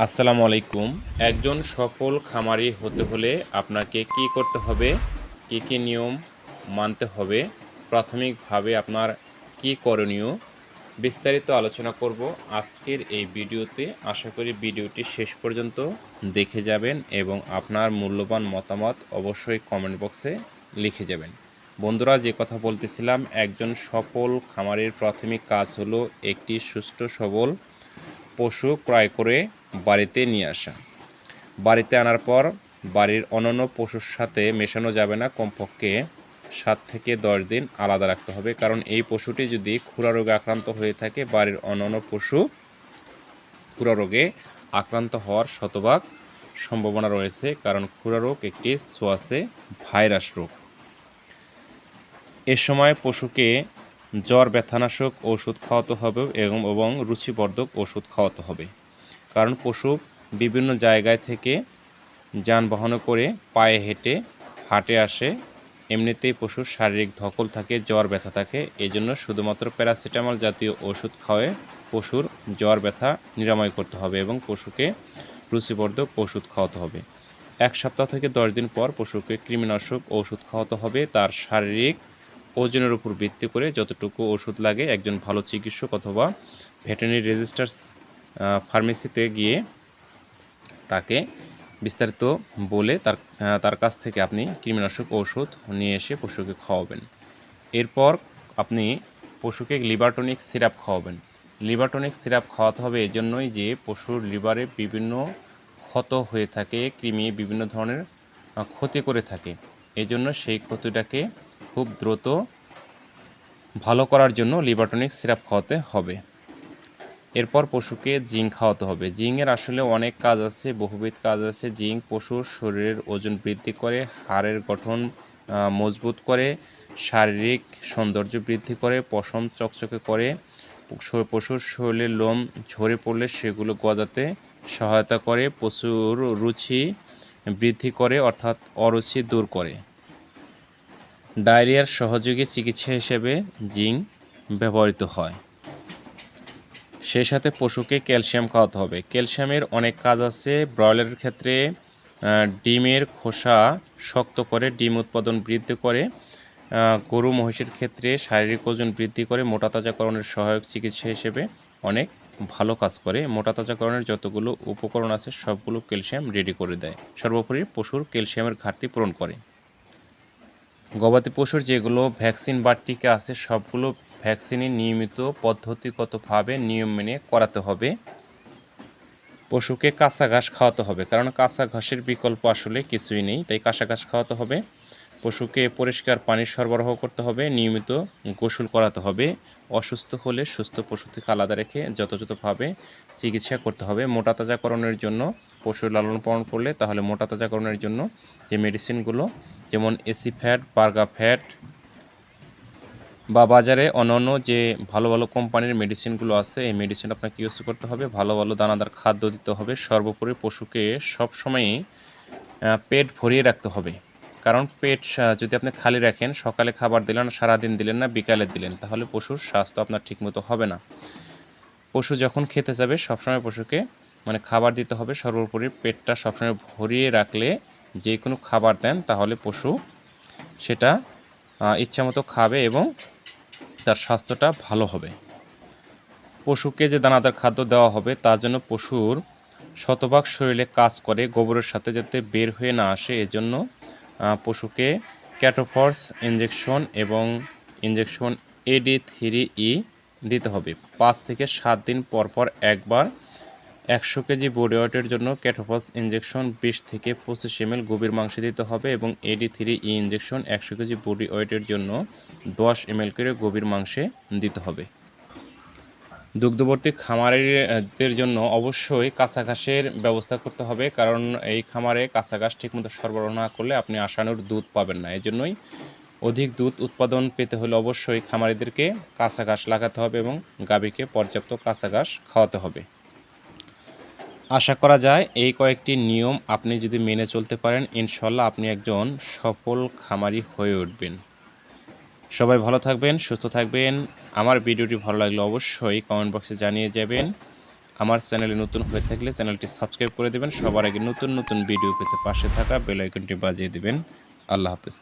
আসসালামু আলাইকুম। একজন সফল খামারি হতে হলে আপনাকে কি করতে হবে? কি কি নিয়ম মানতে হবে? প্রাথমিকভাবে আপনার কি করণীয়? বিস্তারিত আলোচনা করব আজকের এই ভিডিওতে। আশা করি ভিডিওটি শেষ পর্যন্ত দেখে যাবেন এবং আপনার মূল্যবান মতামত অবশ্যই কমেন্ট বক্সে লিখে যাবেন। বন্ধুরা, যে কথা বলতেছিলাম, একজন সফল খামারের প্রাথমিক কাজ হলো একটি সুষ্ঠু সবল পশু ক্রয় করে বাড়িতে নিয়ে আসা। বাড়িতে আনার পর বাড়ির অন্যান্য পশুর সাথে মেশানো যাবে না। কমপক্ষে সাত থেকে দশ দিন আলাদা রাখতে হবে। কারণ এই পশুটি যদি খুরা রোগে আক্রান্ত হয়ে থাকে, বাড়ির অন্যান্য পশু খুরা রোগে আক্রান্ত হওয়ার শতভাগ সম্ভাবনা রয়েছে। কারণ খুরা রোগ একটি সোয়াসে ভাইরাস রোগ। এ সময় পশুকে জ্বর, ব্যথানাশক ওষুধ খাওয়াতে হবে এবং এবং রুচিবর্ধক ওষুধ খাওয়াতে হবে। কারণ পশু বিভিন্ন জায়গায় থেকে যানবাহনে করে পায়ে হেঁটে, হাটে আসে। এমনিতেই পশুর শারীরিক ধকল থাকে, জ্বর ব্যথা থাকে। এই জন্য শুধুমাত্র প্যারাসিটামল জাতীয় ওষুধ খাওয়ায় পশুর জ্বর ব্যথা নিরাময় করতে হবে এবং পশুকে রুচিবর্ধক ওষুধ খাওয়াতে হবে। এক সপ্তাহ থেকে দশ দিন পর পশুকে কৃমিনাশক ওষুধ খাওয়াতে হবে। তার শারীরিক ওজনের উপর ভিত্তি করে যতটুকু ওষুধ লাগে, একজন ভালো চিকিৎসক অথবা ভেটেরিনারি রেজিস্টার ফার্মেসিতে গিয়ে তাকে বিস্তারিত বলে তার তার কাছ থেকে আপনি কৃমিনাশক ঔষধ নিয়ে এসে পশুকে খাওয়াবেন। এরপর আপনি পশুকে লিভারটনিক সিরাপ খাওয়াবেন। লিভারটনিক সিরাপ খাওয়াতে হবে এজন্যই যে পশুর লিভারে বিভিন্ন ক্ষত হয়ে থাকে, কৃমি বিভিন্ন ধরনের ক্ষতি করে থাকে। এই জন্য সেই ক্ষতিটাকে খুব দ্রুত ভালো করার জন্য লিভারটনিক সিরাপ খাওয়াতে হবে। এরপর পশুকে জিঙ্ক খাওয়াতে হবে। জিঙ্কের আসলে অনেক কাজ আছে, বহুবিধ কাজ আছে। জিঙ্ক পশুর শরীরের ওজন বৃদ্ধি করে, হাড়ের গঠন মজবুত করে, শারীরিক সৌন্দর্য বৃদ্ধি করে, পশম চকচকে করে পশুর শরীরের লোম ঝরে পড়লে সেগুলো গজাতে সহায়তা করে, পশুর রুচি বৃদ্ধি করে, অর্থাৎ অরুচি দূর করে। ডায়রিয়ার সহযোগী চিকিৎসা হিসেবে জিঙ্ক ব্যবহৃত হয়। সেই সাথে পশুকে ক্যালসিয়াম খাওয়াতে হবে। ক্যালসিয়ামের অনেক কাজ আছে। ব্রয়লারের ক্ষেত্রে ডিমের খোসা শক্ত করে ডিম উৎপাদন বৃদ্ধি করে গরু মহিষের ক্ষেত্রে শারীরিক ওজন বৃদ্ধি করে, মোটা তাজাকরণের সহায়ক চিকিৎসা হিসেবে অনেক ভালো কাজ করে। মোটা তাজাকরণের যতগুলো উপকরণ আছে, সবগুলো ক্যালসিয়াম রেডি করে দেয়। সর্বোপরি পশুর ক্যালসিয়ামের ঘাটতি পূরণ করে। গবাদি পশুর যেগুলো ভ্যাকসিন বা টিকা আছে, সবগুলো ভ্যাকসিনই নিয়মিত পদ্ধতিগতভাবে নিয়ম মেনে করাতে হবে। পশুকে কাঁচা ঘাস খাওয়াতে হবে, কারণ কাঁচা ঘাসের বিকল্প আসলে কিছুই নেই, তাই কাঁচা ঘাস খাওয়াতে হবে। পশুকে পরিষ্কার পানি সরবরাহ করতে হবে, নিয়মিত গোসল করাতে হবে। অসুস্থ হলে সুস্থ পশু থেকে আলাদা রেখে যথাযথভাবে চিকিৎসা করতে হবে। মোটা তাজাকরণের জন্য, পশু লালন পালন করলে তাহলে মোটা তাজাকরণের জন্য যে মেডিসিনগুলো যেমন এসি ফ্যাট বার্গা ফ্যাট বা বাজারে অন্যান্য যে ভালো ভালো কোম্পানির মেডিসিনগুলো আছে, এই মেডিসিন আপনাকে ইউজ করতে হবে। ভালো ভালো দানাদার খাদ্য দিতে হবে। সর্বোপরি পশুকে সবসময়ই পেট ভরিয়ে রাখতে হবে। কারণ পেট যদি আপনি খালি রাখেন, সকালে খাবার দিলেন, সারাদিন দিলেন না, বিকালে দিলেন, তাহলে পশুর স্বাস্থ্য আপনার ঠিকমতো হবে না। পশু যখন খেতে যাবে, সবসময় পশুকে মানে খাবার দিতে হবে। সর্বোপরি পেটটা সবসময় ভরিয়ে রাখলে যে কোনো খাবার দেন, তাহলে পশু সেটা ইচ্ছামতো খাবে এবং তার স্বাস্থ্যটা ভালো হবে। পশুকে যে দানাদার খাদ্য দেওয়া হবে, তার জন্য পশুর শতভাগ শরীরে কাজ করে, গোবরের সাথে যাতে বের হয়ে না আসে, এজন্য পশুকে ক্যাটোফর্স ইঞ্জেকশন এবং ইঞ্জেকশন এডি থ্রি ই দিতে হবে। পাঁচ থেকে সাত দিন পর পর একবার একশো কেজি বডি ওয়েটের জন্য ক্যাটোফস ইঞ্জেকশন বিশ থেকে পঁচিশ এম গভীর মাংসে দিতে হবে এবং A D three E injection একশো কেজি বডি ওয়েটের জন্য দশ এম করে গভীর মাংসে দিতে হবে। দুগ্ধবর্তী খামারের জন্য অবশ্যই কাঁচা ঘাসের ব্যবস্থা করতে হবে, কারণ এই খামারে কাঁচা ঘাস ঠিকমতো সরবরাহ না করলে আপনি আশানুর দুধ পাবেন না। এই জন্যই অধিক দুধ উৎপাদন পেতে হলে অবশ্যই খামারিদেরকে কাঁচা ঘাস লাগাতে হবে এবং গাভীকে পর্যাপ্ত কাঁচা ঘাস খাওয়াতে হবে। আশা করা যায় এই কয়েকটি নিয়ম আপনি যদি মেনে চলতে পারেন, ইনশাল্লাহ আপনি একজন সফল খামারি হয়ে উঠবেন। সবাই ভালো থাকবেন, সুস্থ থাকবেন। আমার ভিডিওটি ভালো লাগলে অবশ্যই কমেন্ট বক্সে জানিয়ে যাবেন। আমার চ্যানেলে নতুন হয়ে থাকলে চ্যানেলটি সাবস্ক্রাইব করে দেবেন। সবার আগে নতুন নতুন ভিডিও পেতে পাশে থাকা বেল আইকনটি বাজিয়ে দেবেন। আল্লাহ হাফেজ।